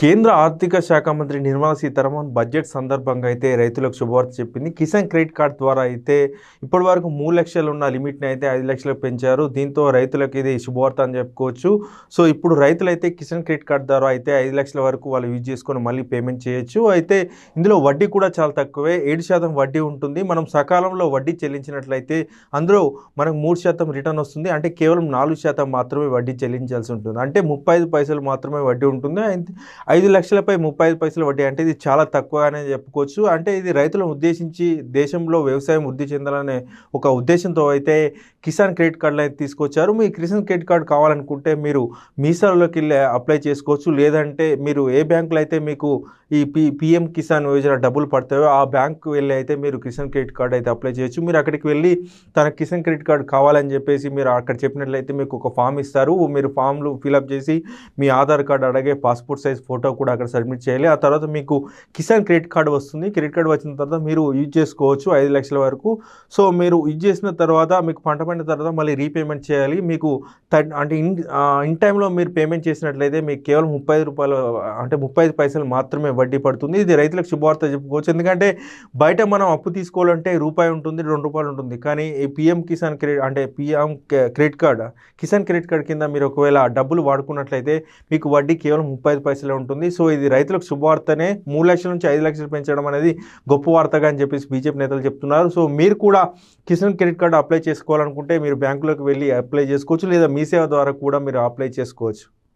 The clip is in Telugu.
కేంద్ర ఆర్థిక శాఖ మంత్రి నిర్మలా సీతారామన్ బడ్జెట్ సందర్భంగా అయితే రైతులకు శుభవార్త చెప్పింది. కిసాన్ క్రెడిట్ కార్డ్ ద్వారా అయితే ఇప్పటి వరకు మూడు లక్షలు ఉన్న లిమిట్ని అయితే ఐదు లక్షలకు పెంచారు. దీంతో రైతులకు ఇది శుభవార్త అని చెప్పుకోవచ్చు. సో ఇప్పుడు రైతులు అయితే కిసాన్ క్రెడిట్ కార్డ్ ద్వారా అయితే ఐదు లక్షల వరకు వాళ్ళు యూజ్ చేసుకొని మళ్ళీ పేమెంట్ చేయొచ్చు. అయితే ఇందులో వడ్డీ కూడా చాలా తక్కువే. ఏడు శాతం వడ్డీ ఉంటుంది. మనం సకాలంలో వడ్డీ చెల్లించినట్లయితే అందులో మనకు మూడు శాతం రిటర్న్ వస్తుంది. అంటే కేవలం నాలుగు శాతం మాత్రమే వడ్డీ చెల్లించాల్సి ఉంటుంది. అంటే ముప్పై ఐదు పైసలు మాత్రమే వడ్డీ ఉంటుంది. ఐదు లక్షలపై ముప్పై ఐదు పైసలు వడ్డీ. అంటే ఇది చాలా తక్కువగానే చెప్పుకోవచ్చు. అంటే ఇది రైతులను ఉద్దేశించి దేశంలో వ్యవసాయం వృద్ధి చెందాలనే ఒక ఉద్దేశంతో అయితే కిసాన్ క్రెడిట్ కార్డులు అయితే తీసుకొచ్చారు. మీ కిసాన్ క్రెడిట్ కార్డు కావాలనుకుంటే మీరు మీసాలోకి వెళ్ళి అప్లై చేసుకోవచ్చు. లేదంటే మీరు ఏ బ్యాంకులో అయితే మీకు ఈ పి పిఎం కిసాన్ యోజన డబ్బులు పడతాయో ఆ బ్యాంకు వెళ్ళి అయితే మీరు కిసాన్ క్రెడిట్ కార్డు అయితే అప్లై చేయొచ్చు. మీరు అక్కడికి వెళ్ళి తన కిసాన్ క్రెడిట్ కార్డు కావాలని చెప్పేసి మీరు అక్కడ చెప్పినట్లయితే మీకు ఒక ఫామ్ ఇస్తారు. మీరు ఫామ్లు ఫిలప్ చేసి మీ ఆధార్ కార్డు అడిగే పాస్పోర్ట్ సైజ్ ఫోటో ఫోటో కూడా అక్కడ సబ్మిట్ చేయాలి. ఆ తర్వాత మీకు కిసాన్ క్రెడిట్ కార్డు వస్తుంది. క్రెడిట్ కార్డు వచ్చిన తర్వాత మీరు యూజ్ చేసుకోవచ్చు ఐదు లక్షల వరకు. సో మీరు యూజ్ చేసిన తర్వాత మీకు పంట పండిన తర్వాత మళ్ళీ రీపేమెంట్ చేయాలి. మీకు థర్డ్ అంటే ఇన్ ఇన్ టైంలో మీరు పేమెంట్ చేసినట్లయితే మీకు కేవలం ముప్పై రూపాయలు అంటే ముప్పై ఐదు పైసలు మాత్రమే వడ్డీ పడుతుంది. ఇది రైతులకు శుభవార్త చెప్పుకోవచ్చు. ఎందుకంటే బయట మనం అప్పు తీసుకోవాలంటే రూపాయి ఉంటుంది రెండు రూపాయలు ఉంటుంది. కానీ ఈ పిఎం కిసాన్ క్రెడిట్ అంటే PM credit card Kisan credit card కింద మీరు ఒకవేళ డబ్బులు వాడుకున్నట్లయితే మీకు వడ్డీ కేవలం ముప్పై ఐదు పైసలే ఉంటుంది. సో ఇది రైతులకు శుభవార్తనే. మూడు లక్షల నుంచి ఐదు లక్షలు పెంచడం అనేది గొప్ప వార్తగా అని చెప్పేసి బీజేపీ నేతలు చెప్తున్నారు. సో మీరు కూడా కిసాన్ క్రెడిట్ కార్డు అప్లై చేసుకోవాలనుకుంటే మీరు బ్యాంకులోకి వెళ్ళి అప్లై చేసుకోవచ్చు. లేదా మీ సేవ ద్వారా కూడా మీరు అప్లై చేసుకోవచ్చు.